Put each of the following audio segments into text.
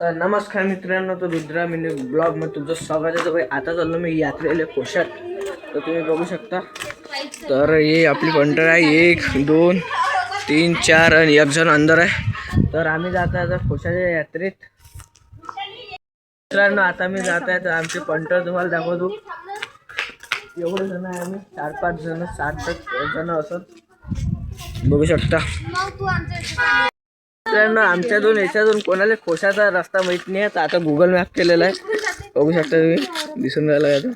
नमस्कार मित्रांनो तो रुद्रा मिनी ब्लॉगमध्ये तुमचं स्वागत आहे. तर भाई आता चाललो मी यात्रेला कोशात. तर तुम्ही बघू शकता. तर हे आपली पंटर आहे. एक दोन तीन चार आणि एक जण अंदर आहे. तर आम्ही जात आहे तर कोशाच्या यात्रेत. मित्रांनो आता मी जात आहे. तर आमची पंटर तुम्हाला दाखवतो. एवढे जण आहे आम्ही. चार पाच जण सात सात जण असत बघू शकता. मित्रांनो आमच्यातून याच्यातून कोणाला खोशाचा रस्ता माहीत नाही. आहे तर आता गुगल मॅप केलेला आहे. बघू शकता तुम्ही. दिसून राहिला आहे आता.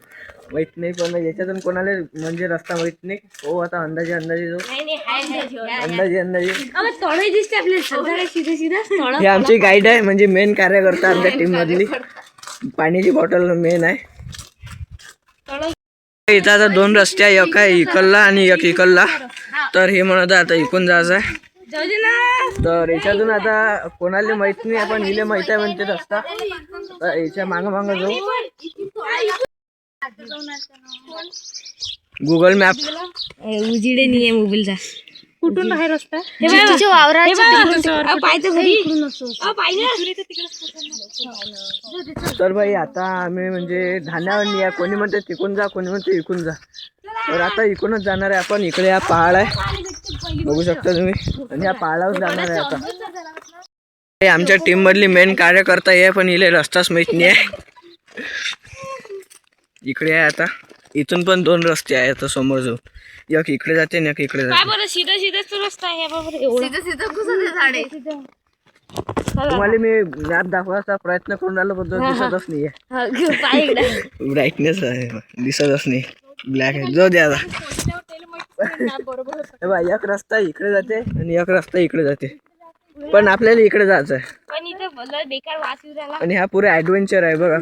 माहीत नाही पण याच्यातून कोणाला म्हणजे रस्ता माहीत नाही. हो आता अंदाजे अंदाजे जो. अंदाजे अंदाजे. तळे दिसते आपले सगळे सीधे सीधे तळ हे आमची गाईड आहे म्हणजे मेन कार्यकर्ता आमच्या टीम मधली. पाण्याची बॉटल मेन आहे. इथं आता दोन रस्ते आहे. एक आहे इकडला आणि एक इकडला. तर हे म्हणत आहे आता इकून जायचं आहे. तर याच्यातून आता कोणाला माहीत नाही आपण हिले माहीत आहे म्हणते रस्ता. तर याच्या माग माग जाऊ. गुगल मॅप उजिडे नाही आहे मोबाईलचा. कुठून बाहेर रस्ता तर भाई आता आम्ही म्हणजे नाही आहे कोणी म्हणते तिकून जा कोणी म्हणते इकून जा. तर आता इकूनच जाणार आहे. आपण इकडे हा पहाड आहे. बघू शकता तुम्ही. आणि या पहाडावर जाणार आहे आता. हे आमच्या टीम मधली मेन कार्यकर्ता आहे पण इले रस्ताच माहीत नाही आहे. इकडे आहे आता. इथून पण दोन रस्ते आहे आता समोर जाऊन. एक इकडे जाते आणि एक इकडे जाते. बरं सीधा सीधाच रस्ता आहे. एवढं. तुम्हाला मी मॅप दाखवायचा प्रयत्न करून राहिलो पण तो दिसतच नाहीये. ब्राईटनेस आहे. दिसतच नाही. ब्लॅक आहे. जो द्या आता. हे बघ, एक रस्ता इकडे जाते आणि एक रस्ता इकडे जाते. पण आपल्याला इकडे जायचं आहे पण इथं भलं बेकार वास येऊ राहिला. आणि हा पुरा ऍडव्हेंचर आहे बघा.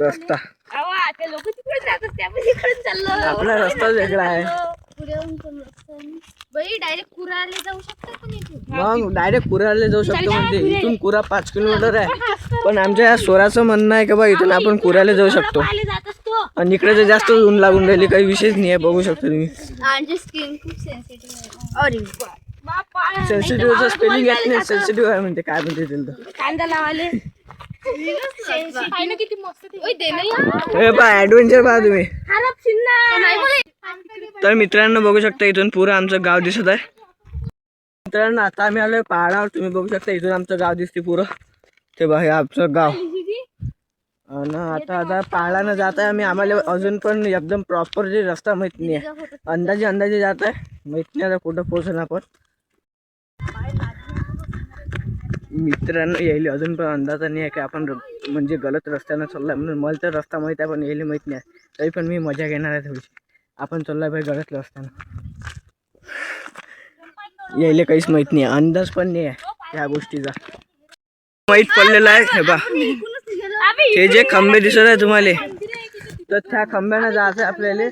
रस्ता. अवा ते लोक तिकडे जातात त्या पण इकडे चाललो. आपला रस्ता वेगळा आहे. बाई डायरेक्ट कुराले जाऊ शकतो पण इथून मग डायरेक्ट कुराला जाऊ शकतो म्हणजे इथून कुरा पाच किलोमीटर आहे. पण आमच्या या स्वराचं म्हणणं आहे की बा इथून आपण कुराला जाऊ शकतो. आले जात असतो. आणि इकडे तर जास्त ऊन लागून राहिली काही विशेष नाही आहे बघू शकता तुम्ही. आमची स्किन खूप सेन्सिटिव्ह अरे बापा सेन्सिटिव्हचं स्पेलिंग येत नाही. सेन्सिटिव्ह आहे म्हणते काय म्हणते तिला कांदा लावाले. किती मस्त दे ना हे पा ऍडव्हेंचर पहा तुम्ही. तर मित्रांनो बघू शकता इथून पुरं आमचं गाव दिसत आहे. मित्रांनो आता आम्ही आलोय पहाडावर तुम्ही बघू शकता इथून आमचं गाव दिसते पुरं. ते बघा हे आमचं गाव. आणि आता आता पहाडानं जात आहे आम्ही. आम्हाला अजून पण एकदम प्रॉपर जे रस्ता माहीत नाही आहे. अंदाजे अंदाजे जात आहे. माहीत नाही आता कुठं पोहोचून आपण. मित्रांनो यायले अजून पण अंदाज नाही आहे की आपण म्हणजे गलत रस्त्यानं चाललाय म्हणून. मला तर रस्ता माहीत आहे पण यायला माहीत नाही. तरी पण मी मजा घेणार आहे थोडीशी. आपण चाललाय भाई गलत रस्त्यानं. यायला काहीच माहीत नाही. आहे. अंदाज पण नाही आहे ह्या गोष्टीचा. माहीत पडलेला आहे हे बा. हे जे खंबे दिसत आहे तुम्हाला तर त्या खंब्यानं जायचं आहे आपल्याला.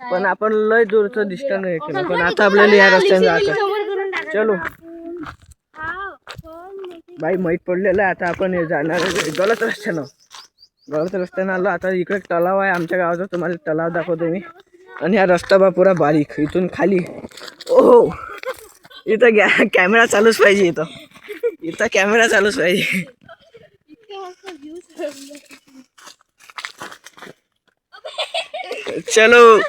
पण आपण लय दूरचं दिसतं नाही केलं पण आता आपल्याला या रस्त्याने जायचं चलो. बाई माहीत पडलेलं आहे आता आपण जाणार गलत रस्त्यानं. गलत रस्त्यानं आलो आता इकडे तलाव आहे आमच्या गावाचा तुम्हाला तलाव दाखवतो मी. आणि हा रस्ता बा पुरा बारीक इथून खाली. ओहो. इथं गॅ कॅमेरा चालूच पाहिजे इथं. इथं कॅमेरा चालूच पाहिजे. चलो.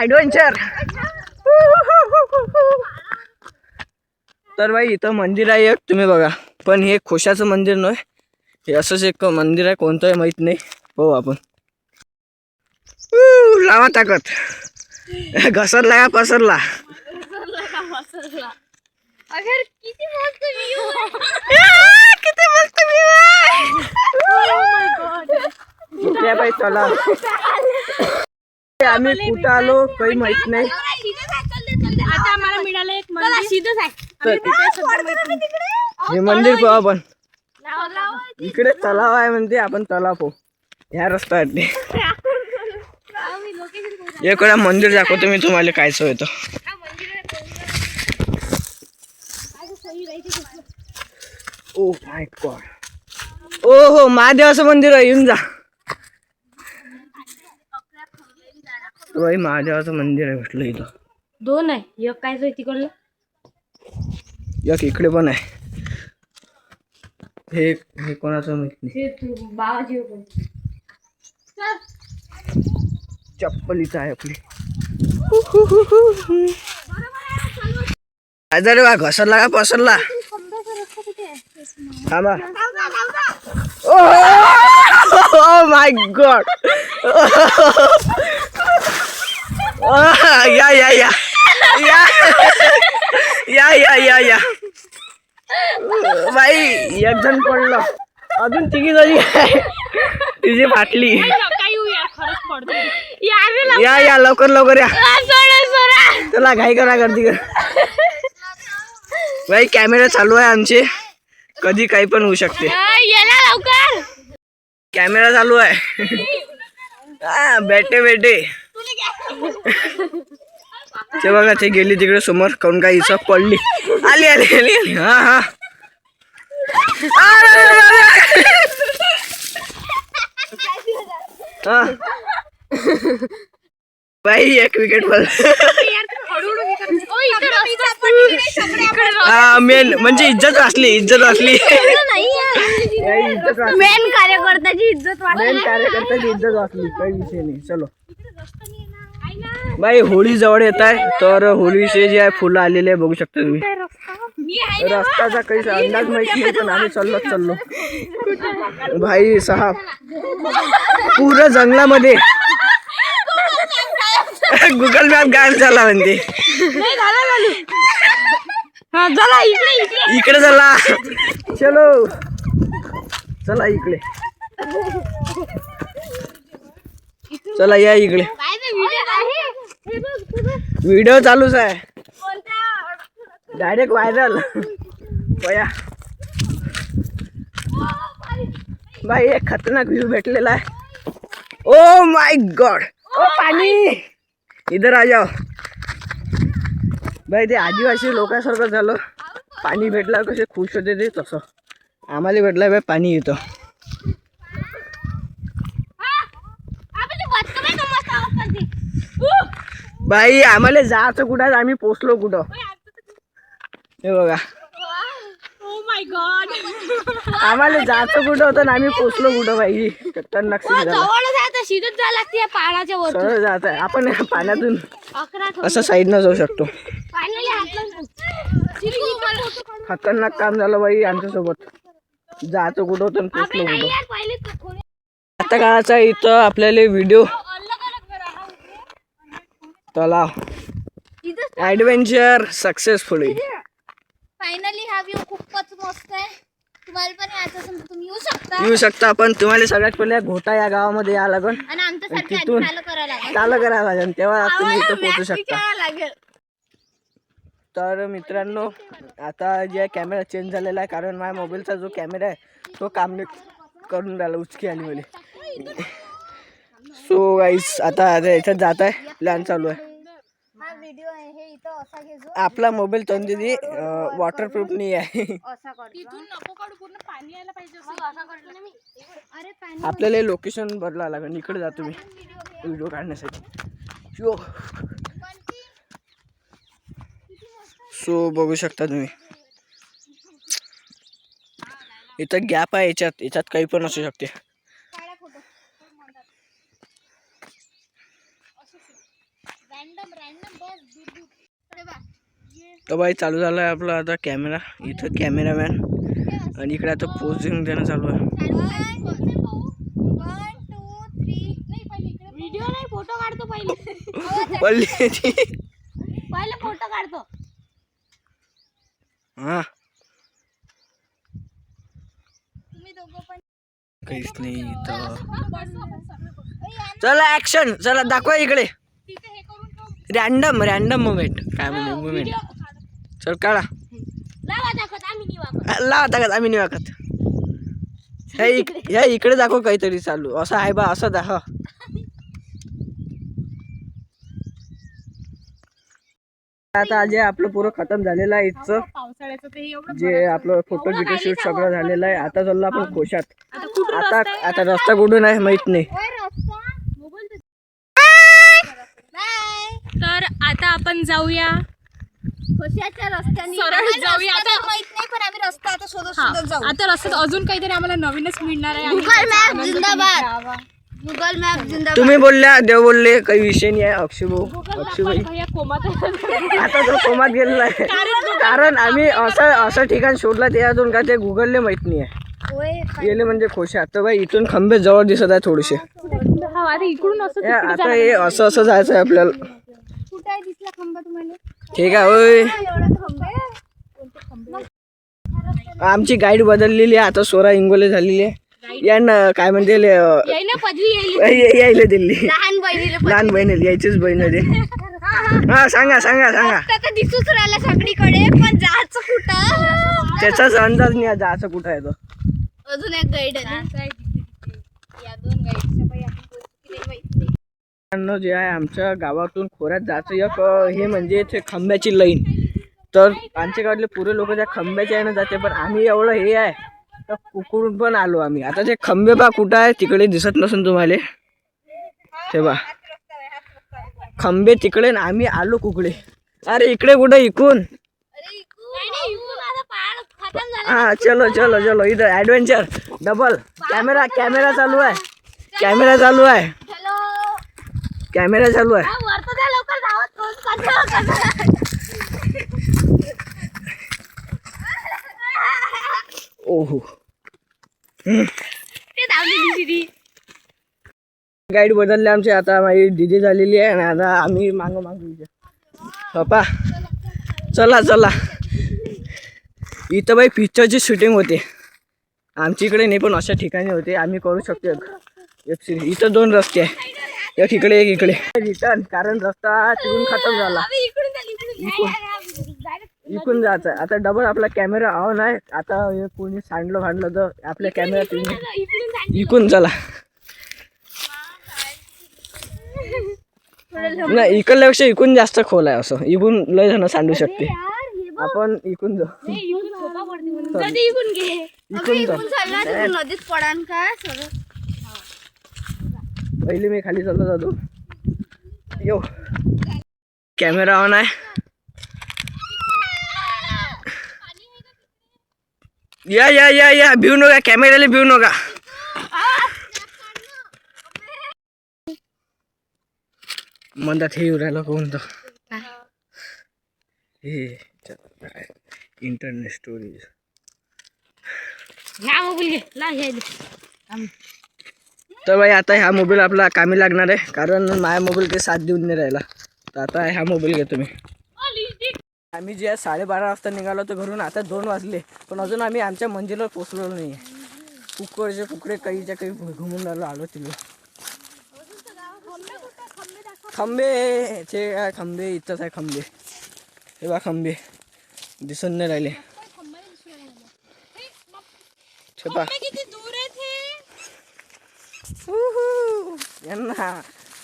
ऍडव्हेंचर तर भाई इथं मंदिर आहे एक तुम्ही बघा. पण हे खोशाचं मंदिर नाही हे असंच एक मंदिर आहे कोणतं माहीत नाही. हो आपण. लावा ताकद. घसरला का पसरला. अगर किती बाई चला. आम्ही कुठं आलो काही माहीत नाही. आता आम्हाला मिळालं एक मंदिर. सीधंच आहे. तर हे मंदिर पाहू आपण. इकडे तलाव आहे म्हणते आपण तलाव पाहू. ह्या रस्ता इकडे मंदिर दाखवतो मी तुम्हाला कायचं होतं. Oh my God. ओ हो महादेवाचं मंदिर आहे येऊन जा. बाई महादेवाचं मंदिर आहे म्हटलं इथं. दोन आहे. एक काय तिकडलं? एक इकडे पण आहे. हे हे कोणाचं माहीत नाही. हे बाबाजी चप्पलीचं आहे आपली. काय झालं बा? घसरला का? पसरला? थांबा. ओ माय गॉड या या या या या या या बाई एक जण पडला. अजून तिघी झाली तिची फाटली. या या लवकर लवकर या. चला घाई करा गर्दी कर. बाई कॅमेरा चालू आहे आमचे. कधी काही पण होऊ शकते. कॅमेरा चालू आहे. बेटे बेटे ते बघा ते गेली तिकडे समोर काऊन काय इच्छा पडली? आली आली आली आली. हा हा. हा. बाई एक विकेट हा मेन म्हणजे इज्जत वाचली इज्जत वाचली बाई, इज्जत वाचली मेन कार्यकर्त्याची इज्जत मेन कार्यकर्त्याची इज्जत वाचली काही विषय नाही. चलो. बाई होळी जवळ येत आहे तर होळीचे जे आहे फुलं आलेले आहे बघू शकता तुम्ही. रस्त्याचा काही अंदाज माहिती नाही पण आम्ही चाललो चाललो. भाई साहेब पूर्ण जंगलामध्ये. गुगल मॅप गायब झाला म्हणते. झाला इकडे चला. चलो. चला इकडे. चला या इकडे. व्हिडिओ चालूच आहे. डायरेक्ट व्हायरल बया भाई एक खतरनाक व्ह्यू भेटलेला आहे. ओ माय गॉड ओ पाणी. इधर आ जाओ. भाई ते आदिवासी लोकांसारखं झालं. पाणी भेटलं कसे खुश होते ते तसं. आम्हाला भेटलं बाई पाणी येतं बाई आम्हाला जायचं कुठं? आम्ही पोचलो कुठं? हे बघा. आम्हाला जायचं कुठं होतं आणि आम्ही पोचलो कुठं बाई? खतरनाक सीन झाला. जवळच आहे तर शिजत जायला लागते पाण्याच्या वर सरळ जात आहे आपण पाण्यातून असं साईडनं जाऊ शकतो. खतरनाक काम झालं बाई आमच्यासोबत. जायचं कुठं होतं पोचलो कुठं? आता काळाचा इथं आपल्याला व्हिडिओ तलाव ऍडव्हेंचर सक्सेसफुली फायनली हा व्ह्यू खूपच मस्त आहे. तुम्हाला पण यायचं असेल तर तुम्ही येऊ शकता. येऊ शकता पण तुम्हाला सगळ्यात पहिले घोटा या गावामध्ये या लागून आणि आमच्यासारखे आधी तिथून- चालू करायला लागेल. चालू लागेल तेव्हा तुम्ही इथं पोहोचू शकता. लागेल. तर मित्रांनो आता जे कॅमेरा चेंज झालेला आहे कारण माझ्या मोबाईलचा जो कॅमेरा आहे तो काम नाही करून राहिला उचकी आली मला. सो गाईस आता याच्यात जात आहे. प्लॅन चालू आहे. आपला मोबाईल तंदिदी वॉटरप्रूफ नाही आहे. आपल्याला लोकेशन बदला लागेल. इकडे जातो मी व्हिडिओ काढण्यासाठी. यो. सो बघू शकता तुम्ही. इथं गॅप आहे याच्यात. याच्यात काही पण असू शकते. तर बाई चालू झाला आहे आपला आता कॅमेरा. इथं कॅमेरामॅन. आणि इकडे आता पोझिंग देणं चालू आहे. व्हिडिओ नाही फोटो काढतो पहिले. पडली ती. पहिले फोटो काढतो. हा. तुम्ही दोघं पण काहीच नाही इथं. चला ऍक्शन चला दाखवा इकडे. रॅन्डम रॅन्डम मुवमेंट काय मुवमेंट चल काढा. लावा दाखवत आम्ही नाही वापरत. लावा टाकत आम्ही नाही वाकत ह्या इक ह्या इकडे दाखव काहीतरी चालू. असं आहे बा असं दाखव आता जे आपलं पुरं खतम झालेलं आहे इथचं पावसाळ्याचं ते एवढं जे आपलं फोटो गिटो शूट सगळं झालेलं आहे. आता चाललो आपण कोशात. आता आता रस्ता कुठून आहे माहीत नाही. तर आता आपण जाऊया. रस्त्याने. सरळ आम्हाला जाऊया. रस्ता आता. माहीत नाही पण आम्ही रस्ता आता शोधत हा, शोधत जाऊ. आता रस्त्यात अजून काहीतरी आम्हाला नवीनच मिळणार आहे. गुगल मॅप जिंदाबाद. गुगल मॅप जिंदाबाद. तुम्ही बोलल्या देव बोलले काही विषय नाही आहे अक्षुभाऊ. भैया कोमात आहे. आता तो कोमात गेलेला आहे. कारण आम्ही असं असं ठिकाण शोधलं त्यातून का ते गुगलले माहीत नाही आहे. होय गेले म्हणजे खुश. आहे आता बाई इथून खंबे जवळ दिसत आहे थोडेसे. हा, आता इकडून असं हे आता हे असं असं जायचं आहे आपल्याला. कुठे दिसला खंबा तुम्हाला? ठीक आहे होय. आहे? आमची गाईड बदललेली आहे आता सोरा इंगोले झालेली आहे. या ना काय म्हणते यायला दिल्ली. लहान बहिणीला लहान बहीण यायचीच बहीण ते हा सांगा सांगा सांगा. दिसूच राहिला सगळीकडे पण जायचं कुठं? त्याचाच अंदाज नाही जायचं कुठं आहे तो. अजून एक गाईड आहे या दोन गाईडच्या मित्रांनो जे आहे आमच्या गावातून खोऱ्यात जायचं एक हे म्हणजे ते खंब्याची लाईन. तर आमच्या गावातले पुरे लोक त्या खंब्याच्या यानं जाते पण आम्ही एवढं हे आहे तर कुकडून पण आलो आम्ही. आता ते खंबे बा कुठं आहे तिकडे दिसत नसून तुम्हाला. ते बा खंबे तिकडे ना आम्ही आलो कुकडे. अरे इकडे कुठं इकून? हा चलो चलो चलो इथं ॲडव्हेंचर डबल कॅमेरा कॅमेरा चालू आहे. कॅमेरा चालू आहे. कॅमेरा चालू आहे. ओहो. गाईड बदलले आमचे आता माझी दिदी झालेली आहे आणि आता आम्ही मांग मागू पप्पा चला चला. इथं बाई पिक्चरची शूटिंग होते. आमच्या इकडे नाही पण अशा ठिकाणी होते. आम्ही करू शकतो वेब सिरीज इथं दोन रस्ते आहे. एक इकडे एक इकडे. रिटर्न कारण रस्ता तिकडून खतम झाला. इकडून झाली इकडून इकडून. जायचं आहे आता डबल आपला कॅमेरा ऑन आहे. आता हे कोणी सांडलं भांडलं तर आपल्या कॅमेरा इकून चला. नाही इकडल्यापेक्षा इकून जास्त खोल आहे असं. इकून लय जण सांडू शकते आपण इकून जाऊ इकून जाऊ तिकडून नदीत पडान का? सगळं. पहिले मी खाली चालला जातो. यो. कॅमेरा ऑन आहे. या या या या. भिऊ नका. कॅमेऱ्याला भिऊ नका. म्हणतात हे येऊ राहिलं कोणतं? हे इंटरनेट स्टोरीज तर भाई आता ह्या मोबाईल आपला कामी लागणार आहे कारण माझ्या मोबाईल ते साथ देऊन नाही राहिला. तर आता ह्या मोबाईल घेतो मी. आम्ही जे साडेबारा वाजता निघालो तर घरून आता दोन वाजले पण अजून आम्ही आमच्या मंजिलवर पोचलेलो नाही आहे कुकडचे कुकडे काहीच्या काही घुमून राहिलो आलो तिला खंबे ते काय खंबे इथंच आहे खंबे. हे बा खंबे दिसून नाही राहिले. यांना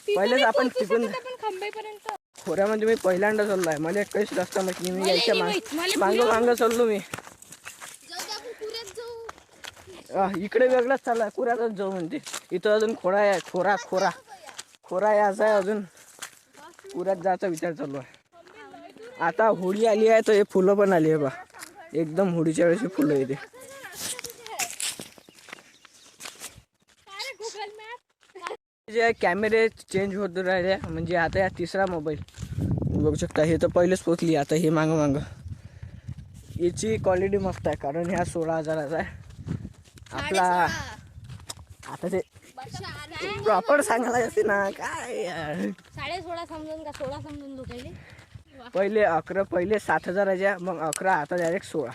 पहिलेच आपण तिकून खंबेपर्यंत खोऱ्यामध्ये मी पहिल्यांदा चाललो आहे मला काहीच रस्ता माहिती मी यायच्या मांग मागं मागं चाललो मी. इकडे वेगळाच चाललाय. कुऱ्यातच जाऊ म्हणते. इथं अजून खोरा आहे. खोरा खोरा. खोरा यायचा आहे अजून. कुऱ्यात जायचा विचार चालू आहे. आता होळी आली आहे तर हे फुलं पण आली आहे बा. एकदम होळीच्या वेळेस फुलं येते. जे आहे कॅमेरे चेंज होत राहिले. म्हणजे आता या तिसरा मोबाईल बघू शकता हे तर पहिलेच पोचली आता हे मागं मागं. याची क्वालिटी मस्त आहे कारण ह्या सोळा हजाराचा आहे. आपला आता ते प्रॉपर सांगायला असते ना. काय यार. साडे सोळा समजून का सोळा समजून पहिले अकरा पहिले सात हजाराच्या मग अकरा आता डायरेक्ट सोळा.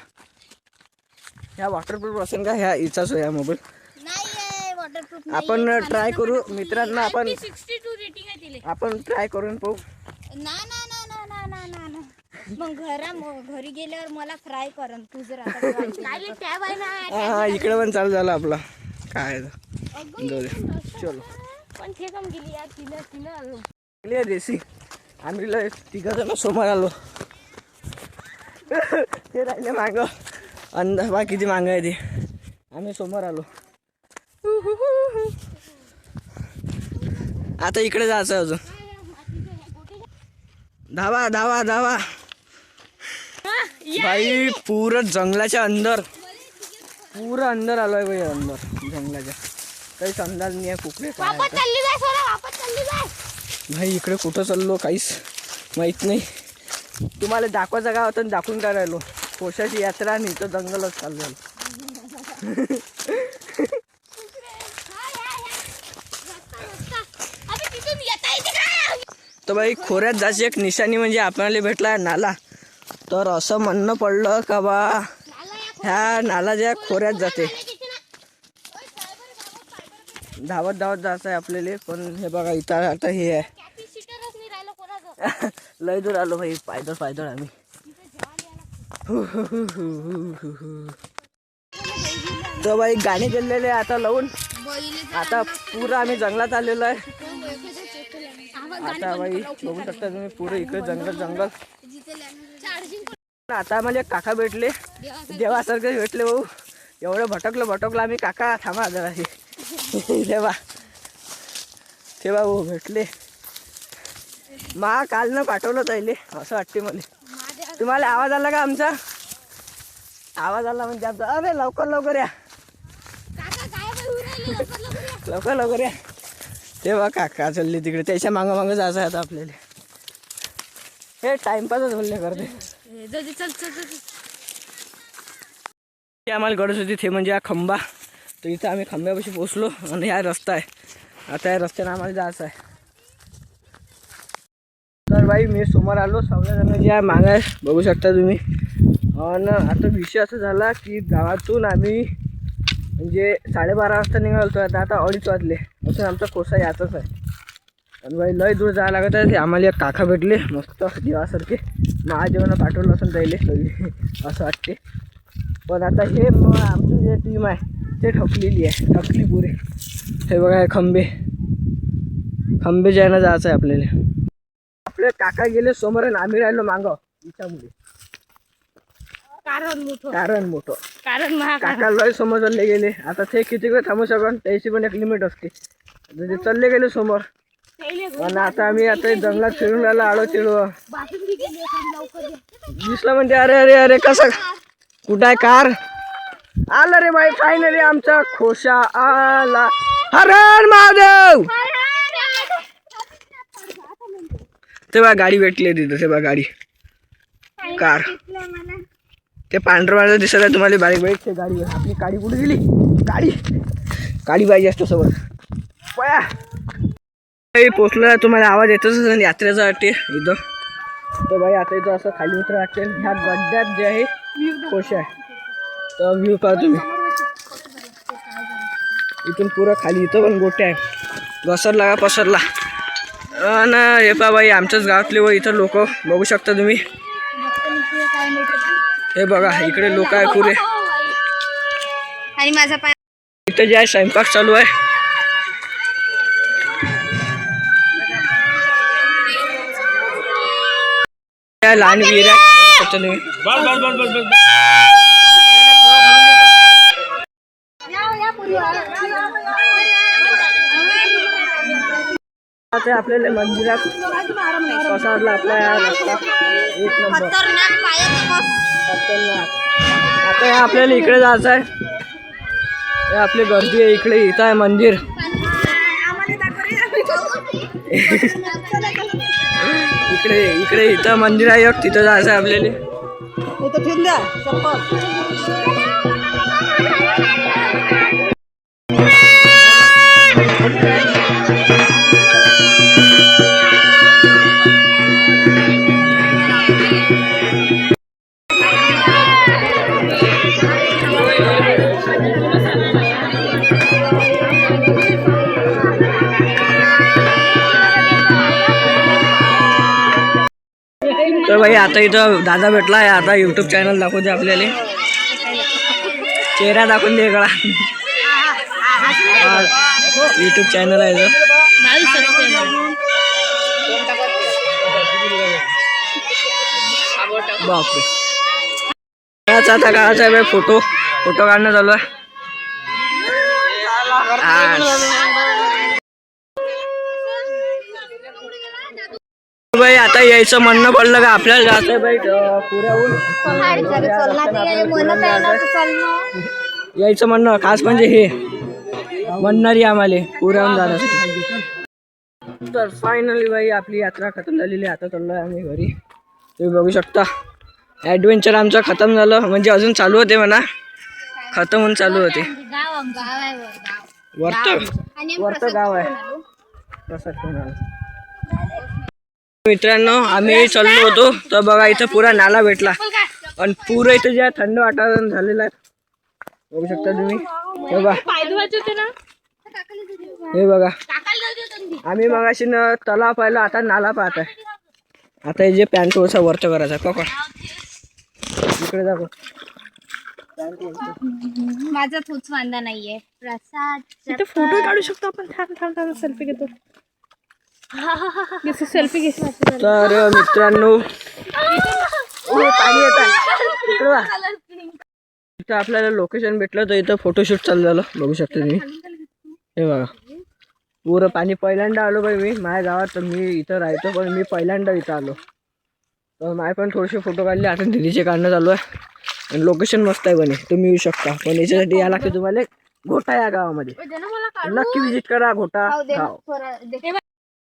ह्या वॉटरप्रूफ असेल का? ह्या हिचाच ह्या मोबाईल नाही आपण ट्राय करू मित्रांना आपण सिक्स्टी टू रेटिंग आहे तिले. आपण ट्राय करून पाहू. ना ना ना ना ना ना ना ना. मग घरा म- घरी गेल्यावर मला फ्राय करन तू जर आता टॅब आहे ना हा हा इकडे पण चालू झाला आपला. काय आहे? ते. जाऊ दे. चलो. पण ते कम गेली यार क्लिअर आम्ही तिघं जण समोर आलो. ते राहिले माग. अंदा बा किती माग आहे ते. आम्ही समोर आलो. आता इकडे जायचं अजून. धावा धावा धावा. भाई पूर्ण जंगलाच्या अंदर. पूर्ण अंदर आलोय भाई अंदर जंगलाच्या. काहीच अंदाज नाही आहे कुकडे भाई इकडे कुठं चाललो काहीच माहीत नाही. तुम्हाला दाखवायचं का होतं आणि दाखवून काय राहिलो कोशाची यात्रा आणि तर जंगलच चालू झालं अबे तिथून येता येते काय तर बाई खोऱ्यात जायची एक निशाणी म्हणजे आपल्याला भेटला नाला. तर असं म्हणणं पडलं का बा? ह्या नालाच्या खोऱ्यात जाते. धावत धावत जायचं आहे आपल्याला पण हे बघा इथं आता हे आहे. लय दूर आलो भाई पायदळ पायदळ आम्ही. तर बाई गाणे गेलेले आता लावून. आता पुरा आम्ही जंगलात आलेलो आहे. आता भाई बघू शकता तुम्ही पुरं इकडे जंगल जंगल. आता आम्हाला काका भेटले. देवासारखे. भेटले भाऊ. एवढं भटकलो भटकलो आम्ही काका थांबा जरा हे. देवा तेव्हा भाऊ भेटले. मा काल न पाठवलं ताईले असं वाटते मला. तुम्हाला आवाज आला का आमचा? आवाज आला म्हणजे आमचा. अरे लवकर लवकर या. बाई लवकर लवकर या. या तेव्हा काका चालले तिकडे. त्याच्या मागं मागं जायचं आहे आता आपल्याला. हे टाइमपासच बोलले करते. ते आम्हाला गरज होती ते म्हणजे हा खंबा. तर इथं आम्ही खंब्यापाशी पोचलो आणि हा रस्ता आहे. आता या रस्त्याने आम्हाला जायचं आहे. तर भाई मी समोर आलो. सगळ्या जण जे आहे मागं आहे बघू शकता तुम्ही. आणि आता विषय असा झाला की गावातून आम्ही म्हणजे साडेबारा वाजता निघालो आता आता अडीच वाजले. असून आमचा कोसा याचाच आहे. आणि बाई लय दूर जायला लागत आहे. आम्हाला एक काका भेटले. मस्त देवासारखे. महाजेवण पाठवलं असून त्याले. सगळी असं वाटते. पण आता हे मग आमची जे टीम आहे ते ठकलेली आहे. ठकली पुरे. हे बघा हे खंबे. खंबे जायला जायचं आहे आपल्याला. आपले काका गेले समोर आणि आम्ही राहिलो मागं. याच्यामुळे कारण मोठं. कारण मोठं. कारण महाकारण. काका लय समोर चालले गेले. आता ते किती वेळ थांबू शकन? त्याची पण एक लिमिट असते. आता ते चालले गेले समोर. आणि आता आम्ही आता जंगलात फिरून राहिलो आलो गेली असेल, लवकर. ये. दिसलं म्हणते अरे अरे अरे कसं? कुठं आहे कार? आला रे बाई फायनली आमचा खोशा आला. हरण महादेव! तेव्हा गाडी भेटली तिथं तेव्हा गाडी. कार. ते पांढरं पांढरं दिसत आहे तुम्हाला बारीक बारीक ते गाडी आपली गाडी कुठे गेली? गाडी. गाडी पाहिजे असतो सोबत पया पोचलं तुम्हाला आवाज येतच असेल यात्रेचा वाटते इथं. तर बाई आता इथं असं खाली उतर वाटते ह्या गड्ड्यात जे आहे कोश आहे. तर व्ह्यू पहा तुम्ही. इथून पुरं खाली इथं पण गोट्या आहे. घसरला का पसरला? ना हे पहा बाई आमच्याच गावातले व इथं लोक बघू शकता तुम्ही. हे बघा इकडे लोक आहे पुरे. आणि माझा पाय इथं जे आहे स्वयंपाक चालू आहे. लहान विहीर आता आपल्याला मंदिरात पसारला आपला एक नंबर. आता हे आपल्याला इकडे जायचं आहे हे आपली गर्दी आहे इकडे इथं आहे मंदिर. इकडे इकडे इथं मंदिर आहे तिथं जायचं आहे आपल्याला तर भाई आता इथं दादा भेटला आहे आता यूट्यूब चॅनल दाखवते आपल्याला. चेहरा दाखवून दे इकडा यूट्यूब चॅनल आहे इथं. बापरे. काळाचा आता काळाचा आहे फोटो. फोटो काढणं चालू आहे. बाई आता यायचं म्हणणं पडलं का? आपल्याला जायचंय बाई पुऱ्याहून. आहे. यायचं म्हणणं खास म्हणजे हे. म्हणणारी आम्हाला पुऱ्याहून जाण्यासाठी तर फायनली बाई आपली यात्रा खतम झालेली आहे. आता चाललोय आम्ही घरी. तुम्ही बघू शकता. ॲडव्हेंचर आमचं खतम झालं. म्हणजे अजून चालू होते म्हणा. खतम होऊन चालू होते. आहे. वरत? वरतं गाव आहे. प्रसाद कोण आला? मित्रांनो आम्ही चाललो होतो. तर बघा इथं पुरा नाला भेटला. आणि पुरं इथं जे आहे थंड वातावरण झालेलं आहे बघू शकता तुम्ही. हे बघा. पाय धुवायचे होते ना हे बघा. आम्ही मगाशी न तलाव पाहिलं आता नाला पाहत आहे. आता हे जे पॅन्ट थोडसा वरचं करायचं. पकड. इकडे दाखव. माझा तोच वांदा नाहीये. प्रसाद फोटो काढू शकतो आपण. थांब थांब थांब सेल्फी घेतो. सेल्फी घे तर मित्रांनो ओ, पाणी येत. इथं आपल्याला लोकेशन भेटलं तर इथं फोटोशूट चालू झालं. बघू शकता तुम्ही. हे बघा. पुरं पाणी पहिल्यांदा आलो बाई मी. माझ्या गावात तर मी इथं राहतो पण मी पहिल्यांदा इथं आलो. तर माझे पण थोडेसे फोटो काढले. आता दिदीचे काढणं चालू आहे. आणि लोकेशन मस्त आहे बने. तुम्ही येऊ शकता. पण याच्यासाठी या लागते तुम्हाला घोटा या गावामध्ये. नक्की विजिट करा घोटा.